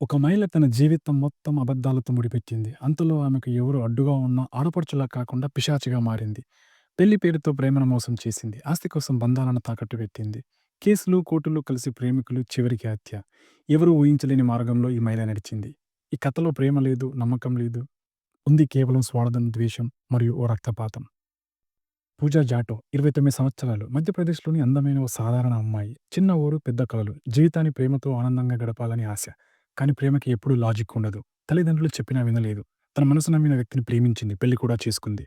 ఒక మహిళ తన జీవితం మొత్తం అబద్ధాలతో ముడిపెట్టింది. అంతలో ఆమెకు ఎవరు అడ్డుగా ఉన్నా ఆడపడుచులా కాకుండా పిశాచిగా మారింది. పెళ్ళి పేరుతో ప్రేమను మోసం చేసింది. ఆస్తి కోసం బంధాలను తాకట్టు పెట్టింది. కేసులు, కోర్టులు కలిసి ప్రేమికులు, చివరికి హత్య. ఎవరూ ఊహించలేని మార్గంలో ఈ మహిళ నడిచింది. ఈ కథలో ప్రేమ లేదు, నమ్మకం లేదు. ఉంది కేవలం స్వార్థం, ద్వేషం మరియు ఓ రక్తపాతం. పూజా జాటో ఇరవై తొమ్మిది సంవత్సరాలు మధ్యప్రదేశ్‌లోని అందమైన ఓ సాధారణ అమ్మాయి. చిన్న ఊరు, పెద్ద కలలు. జీవితాన్ని ప్రేమతో ఆనందంగా గడపాలని ఆశ. కానీ ప్రేమకి ఎప్పుడూ లాజిక్ ఉండదు. తల్లిదండ్రులు చెప్పినా వినలేదు. తన మనసు నమ్మిన వ్యక్తిని ప్రేమించింది. పెళ్ళి కూడా చేసుకుంది.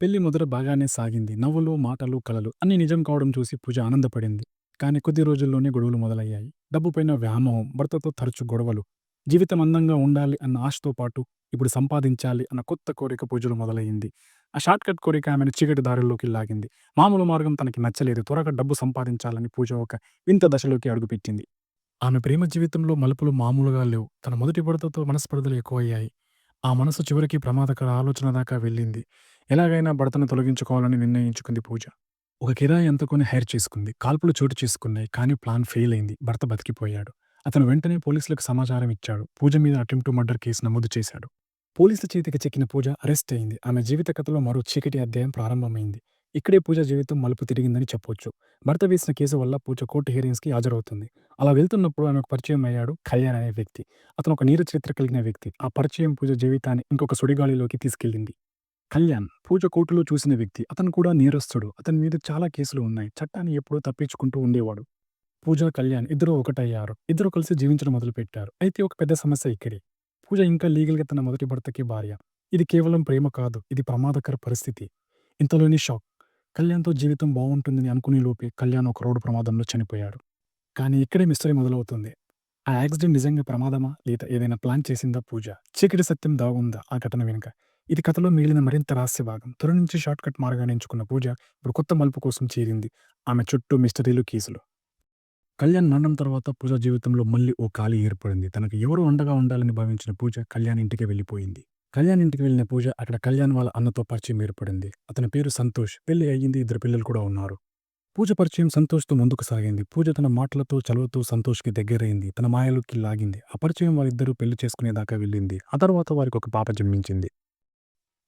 పెళ్ళి మొదట బాగానే సాగింది. నవ్వులు, మాటలు, కలలు అన్నీ నిజం కావడం చూసి పూజ ఆనందపడింది. కానీ కొద్ది రోజుల్లోనే గొడవలు మొదలయ్యాయి. డబ్బుపైన వ్యామోహం, భర్తతో తరచు గొడవలు. జీవితం అందంగా ఉండాలి అన్న ఆశతో పాటు ఇప్పుడు సంపాదించాలి అన్న కొత్త కోరిక పూజలో మొదలయ్యింది. ఆ షార్ట్‌కట్ కోరిక ఆమెను చీకటి దారుల్లోకి లాగింది. మామూలు మార్గం తనకి నచ్చలేదు. త్వరగా డబ్బు సంపాదించాలని పూజ ఒక వింత దశలోకి అడుగుపెట్టింది. ఆమె ప్రేమ జీవితంలో మలుపులు మామూలుగా లేవు. తన మొదటి భర్తతో మనస్పర్ధలు ఎక్కువయ్యాయి. ఆ మనసు చివరికి ప్రమాదకర ఆలోచన దాకా వెళ్ళింది. ఎలాగైనా భర్తను తొలగించుకోవాలని నిర్ణయించుకుంది పూజ. ఒక కిరాయి ఎంతకొని హైర్ చేసుకుంది. కాల్పులు చోటు చేసుకున్నాయి. కానీ ప్లాన్ ఫెయిల్ అయింది. భర్త బతికిపోయాడు. అతను వెంటనే పోలీసులకు సమాచారం ఇచ్చాడు. పూజ మీద అటెంప్ట్ టు మర్డర్ కేసు నమోదు చేశాడు. పోలీసుల చేతికి చిక్కిన పూజ అరెస్ట్ అయింది. ఆమె జీవిత కథలో మరో చీకటి అధ్యాయం ప్రారంభమైంది. ఇక్కడే పూజ జీవితం మలుపు తిరిగిందని చెప్పొచ్చు. భర్త వేసిన కేసు వల్ల పూజ కోర్టు హియరింగ్స్‌కి హాజరవుతుంది. అలా వెళ్తున్నప్పుడు ఆమెకు పరిచయం అయ్యాడు కళ్యాణ్ అనే వ్యక్తి. అతను ఒక నీర చరిత్ర కలిగిన వ్యక్తి. ఆ పరిచయం పూజ జీవితాన్ని ఇంకొక సుడిగాలిలోకి తీసుకెళ్ళింది. కళ్యాణ్ పూజ కోర్టులో చూసిన వ్యక్తి. అతను కూడా నేరస్థుడు అతని మీద చాలా కేసులు ఉన్నాయి. చట్టాన్ని ఎప్పుడూ తప్పించుకుంటూ ఉండేవాడు. పూజ, కళ్యాణ్ ఇద్దరూ ఒకటయ్యారు. ఇద్దరూ కలిసి జీవించడం మొదలుపెట్టారు. అయితే ఒక పెద్ద సమస్య ఇక్కడే. పూజ ఇంకా లీగల్‌గా తన మొదటి భర్తకి భార్య. ఇది కేవలం ప్రేమ కాదు. ఇది ప్రమాదకర పరిస్థితి. ఇంతలోనే షాక్. కళ్యాణ్‌తో జీవితం బావుంటుందని అనుకునే లోపే కళ్యాణ్ ఒక రోడ్డు ప్రమాదంలో చనిపోయాడు. కానీ ఇక్కడే మిస్టరీ మొదలవుతుంది. ఆ యాక్సిడెంట్ నిజంగా ప్రమాదమా? లేదా ఏదైనా ప్లాన్ చేసిందా పూజ? చీకటి సత్యం దాగుందా ఆ ఘటన వెనుక? ఇది కథలో మిగిలిన మరింత రహస్య భాగం. త్వర నుంచి షార్ట్‌కట్ మార్గాన్ని ఎంచుకున్న పూజ ఇప్పుడు కొత్త మలుపు కోసం చేరింది. ఆమె చుట్టూ మిస్టరీలు, కేసులు. కళ్యాణ్ మరణం తర్వాత పూజ జీవితంలో మళ్ళీ ఓ ఖాళీ ఏర్పడింది. తనకు ఎవరో అండగా ఉండాలని భావించిన పూజ కళ్యాణ్ ఇంటికి వెళ్ళిపోయింది. కళ్యాణ్ ఇంటికి వెళ్ళిన పూజ అక్కడ కళ్యాణ్ వాళ్ళ అన్నతో పరిచయం ఏర్పడింది. అతని పేరు సంతోష్. పెళ్ళి అయ్యింది. ఇద్దరు పిల్లలు కూడా ఉన్నారు. పూజ పరిచయం సంతోష్‌తో ముందుకు సాగింది. పూజ తన మాటలతో, చలువతో సంతోష్‌కి దగ్గరైంది. తన మాయలోకి లాగింది. ఆ పరిచయం వాళ్ళిద్దరూ పెళ్ళి చేసుకునేదాకా వెళ్ళింది. ఆ తర్వాత వారికి ఒక పాప జన్మించింది.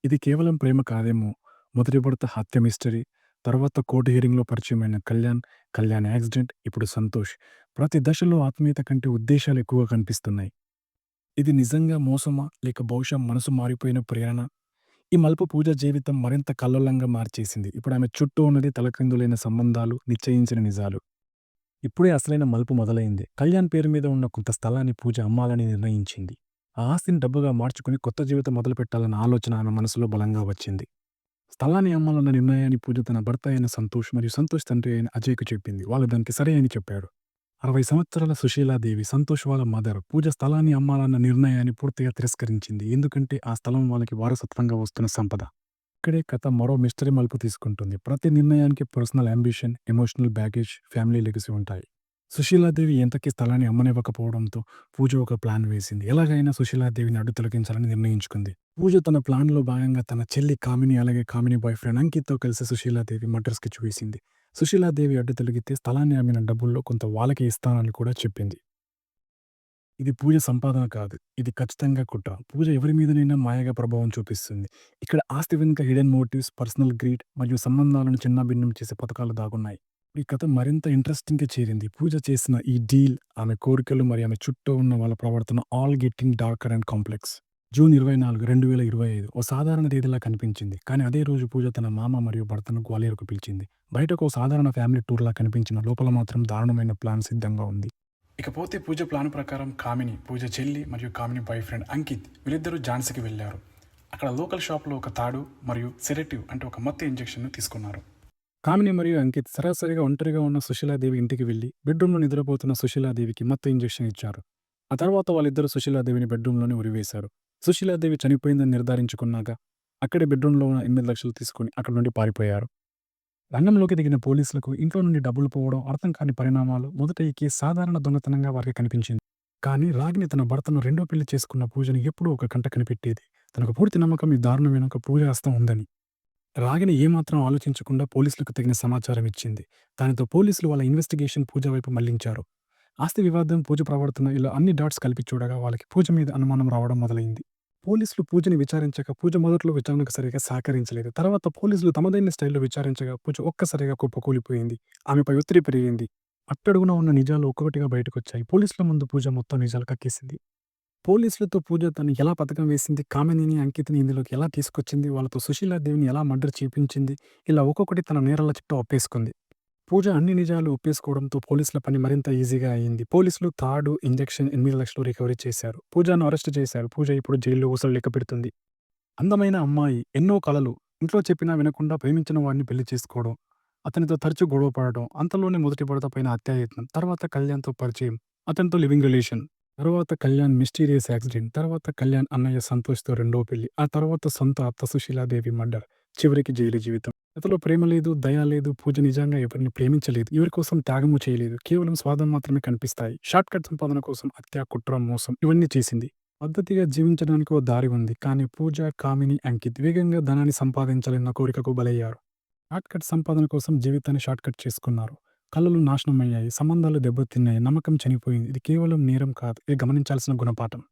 ఇది కేవలం ప్రేమ కాదేమో! మొదటి భర్త హత్య మిస్టరీ, తర్వాత కోర్టు హియరింగ్‌లో పరిచయమైన కళ్యాణ్, కళ్యాణ్ యాక్సిడెంట్, ఇప్పుడు సంతోష్. ప్రతి దశలో ఆత్మీయత కంటే ఉద్దేశాలు ఎక్కువగా కనిపిస్తున్నాయి. ఇది నిజంగా మోసమా? లేక బహుశా మనసు మారిపోయిన ప్రేరణ? ఈ మలుపు పూజ జీవితం మరింత కల్లోలంగా మార్చేసింది. ఇప్పుడు ఆమె చుట్టూ ఉన్నది తలక్రిందులైన సంబంధాలు, నిశ్చయించిన నిజాలు. ఇప్పుడే అసలైన మలుపు మొదలైంది. కళ్యాణ్ పేరు మీద ఉన్న కొంత స్థలాన్ని పూజ అమ్మాలని నిర్ణయించింది. ఆ ఆస్తిని డబ్బుగా మార్చుకుని కొత్త జీవితం మొదలుపెట్టాలన్న ఆలోచన ఆమె మనసులో బలంగా వచ్చింది. స్థలాన్ని అమ్మాలన్న నిర్ణయాన్ని పూజ తన భర్త అయిన సంతోష్ మరియు సంతోష్ తండ్రి అయిన అజయ్‌కు చెప్పింది. వాళ్ళు దానికి సరే అని చెప్పారు. అరవై సంవత్సరాల సుశీలాదేవి, సంతోష్ వాళ్ళ మదర్ పూజ స్థలాన్ని అమ్మాలన్న నిర్ణయాన్ని పూర్తిగా తిరస్కరించింది. ఎందుకంటే ఆ స్థలం వాళ్ళకి వారసత్వంగా వస్తున్న సంపద. ఇక్కడే కథ మరో మిస్టరీ మలుపు తీసుకుంటుంది. ప్రతి నిర్ణయానికి personal ambition emotional baggage, family legacy ఉంటాయి. సుశీలాదేవి ఎంతకీ స్థలాన్ని అమ్మనివ్వకపోవడంతో పూజ ఒక ప్లాన్ వేసింది. ఎలాగైనా సుశీలాదేవిని అడ్డు తొలగించాలని నిర్ణయించుకుంది. పూజ తన ప్లాన్‌లో భాగంగా తన చెల్లి కామిని అలాగే కామిని బాయ్‌ఫ్రెండ్ అంకిత్‌తో కలిసి సుశీలాదేవి మటర్స్కి స్కెచ్ సుశీలాదేవి అడ్డు తొలగితే స్థలాన్ని అమ్మిన డబ్బుల్లో కొంత వాళ్ళకి ఇస్తానని కూడా చెప్పింది. ఇది పూజ సంపాదన కాదు. ఇది ఖచ్చితంగా కుట్ర. పూజ ఎవరి మీదనైనా మాయగా ప్రభావం చూపిస్తుంది. ఇక్కడ ఆస్తి వెనుక హిడెన్ మోటివ్స్, పర్సనల్ గ్రీడ్ మరియు సంబంధాలను చిన్నాభిన్నం చేసే పథకాలు దాగున్నాయి. ఈ కథ మరింత ఇంట్రెస్టింగ్‌గా చేరింది. పూజ చేసిన ఈ డీల్, ఆమె కోరికలు మరియు ఆమె చుట్టూ ఉన్న వాళ్ళ ప్రవర్తన all getting darker and complex. June ఇరవై నాలుగు, రెండు వేల ఇరవై ఐదు ఓ సాధారణ తేదీలా కనిపించింది. కానీ అదే రోజు పూజ తన మామ మరియు భర్తను గ్వాలియర్‌కు పిలిచింది. బయటకు ఓ సాధారణ ఫ్యామిలీ టూర్‌లా కనిపించిన లోపల మాత్రం దారుణమైన ప్లాన్ సిద్ధంగా ఉంది. ఇకపోతే పూజ ప్లాన్ ప్రకారం కామిని, పూజ చెల్లి మరియు కామిని బాయ్‌ఫ్రెండ్ అంకిత్ వీళ్ళిద్దరూ ఝాన్సీకి వెళ్ళారు. అక్కడ లోకల్ షాప్‌లో ఒక తాడు మరియు సెడేటివ్ అంటే ఒక మత్తు ఇంజెక్షన్‌ను తీసుకున్నారు. కామిని మరియు అంకిత్ సరాసరిగా ఒంటరిగా ఉన్న సుశీలాదేవి ఇంటికి వెళ్ళి బెడ్‌రూమ్‌లో నిద్రపోతున్న సుశీలాదేవికి మత్తు ఇంజెక్షన్ ఇచ్చారు. ఆ తర్వాత వాళ్ళిద్దరూ సుశీలాదేవిని బెడ్‌రూమ్‌లోనే ఉరివేశారు. సుశీలాదేవి చనిపోయిందని నిర్ధారించుకున్నాక అక్కడే బెడ్‌రూమ్‌లో ఉన్న ఎనిమిది లక్షలు తీసుకొని అక్కడి నుండి పారిపోయారు. రంగంలోకి దిగిన పోలీసులకు ఇంట్లో నుండి డబ్బులు పోవడం అర్థం కాని పరిణామాలు. మొదట ఈ కేసు సాధారణ దొంగతనంగా వారికి కనిపించింది. కానీ రాగిని తన భర్తను రెండో పెళ్ళి చేసుకున్న పూజని ఎప్పుడూ ఒక కంట కనిపెట్టేది. తనకు పూర్తి నమ్మకం ఈ దారుణం వెనుక పూజ హస్తం ఉందని. రాగిని ఏమాత్రం ఆలోచించకుండా పోలీసులకు తగిన సమాచారం ఇచ్చింది. దానితో పోలీసులు వాళ్ళ ఇన్వెస్టిగేషన్ పూజ వైపు మళ్ళించారు. ఆస్తి వివాదం, పూజ ప్రవర్తన ఇలా అన్ని డాట్స్ కలిపి చూడగా వాళ్ళకి పూజ మీద అనుమానం రావడం మొదలైంది. పోలీసులు పూజని విచారించగా పూజ మొదట్లో విచారణకు సరిగ్గా సహకరించలేదు. తర్వాత పోలీసులు తమదైన స్టైల్‌లో విచారించగా పూజ ఒక్కసారిగా కుప్పకూలిపోయింది. ఆమెపై ఒత్తిడి పెరిగింది. అట్టడుగున ఉన్న నిజాలు ఒక్కొక్కటిగా బయటకొచ్చాయి. పోలీసుల ముందు పూజ మొత్తం నిజాలు కక్కేసింది. పోలీసులతో పూజ తను ఎలా పథకం వేసింది, కామినిని, అంకితని ఇందులోకి ఎలా తీసుకొచ్చింది, వాళ్ళతో సుశీలాదేవిని ఎలా మర్డర్ చేపించింది, ఇలా ఒక్కొక్కటి తన నేరాల చుట్టూ ఒప్పేసుకుంది. పూజ అన్ని నిజాలు ఒప్పేసుకోవడంతో పోలీసుల పని మరింత ఈజీగా అయింది. పోలీసులు తాడు, ఇంజెక్షన్, 8,00,000 రికవరీ చేశారు. పూజను అరెస్ట్ చేశారు. పూజ ఇప్పుడు జైల్లో ఊసలు లెక్కపెడుతుంది. అందమైన అమ్మాయి, ఎన్నో కలలు, ఇంట్లో చెప్పినా వినకుండా ప్రేమించిన వాడిని పెళ్ళి చేసుకోవడం, అతనితో తరచూ గొడవ పడడం, అంతలోనే మొదటి భర్త పైన హత్యాయత్నం, తర్వాత కళ్యాణ్‌తో పరిచయం, అతనితో లివింగ్ రిలేషన్, తర్వాత కళ్యాణ్ మిస్టీరియస్ యాక్సిడెంట్, తర్వాత కళ్యాణ్ అన్నయ్య సంతోష్‌తో రెండో పెళ్ళి, ఆ తర్వాత సొంత అత్త సుశీలాదేవి మర్డర్, చివరికి జైలు జీవితం. అతలో ప్రేమ లేదు, దయ లేదు, పూజ నిజంగా ఎవరిని ప్రేమించలేదు, ఎవరి కోసం త్యాగము చేయలేదు, కేవలం స్వాదం మాత్రమే కనిపిస్తాయి. షార్ట్‌కట్ సంపాదన కోసం హత్య, కుట్ర, మోసం ఇవన్నీ చేసింది. పద్ధతిగా జీవించడానికి ఓ దారి ఉంది. కానీ పూజ, కామిని, అంకిత్ వేగంగా ధనాన్ని సంపాదించాలన్న కోరికకు బలయ్యారు. షార్ట్‌కట్ సంపాదన కోసం జీవితాన్ని షార్ట్‌కట్ చేసుకున్నారు. కలలు నాశనమయ్యాయి, సంబంధాలు దెబ్బతిన్నాయి, నమ్మకం చనిపోయింది. ఇది కేవలం నేరం కాదు, ఇది గమనించాల్సిన గుణపాఠం.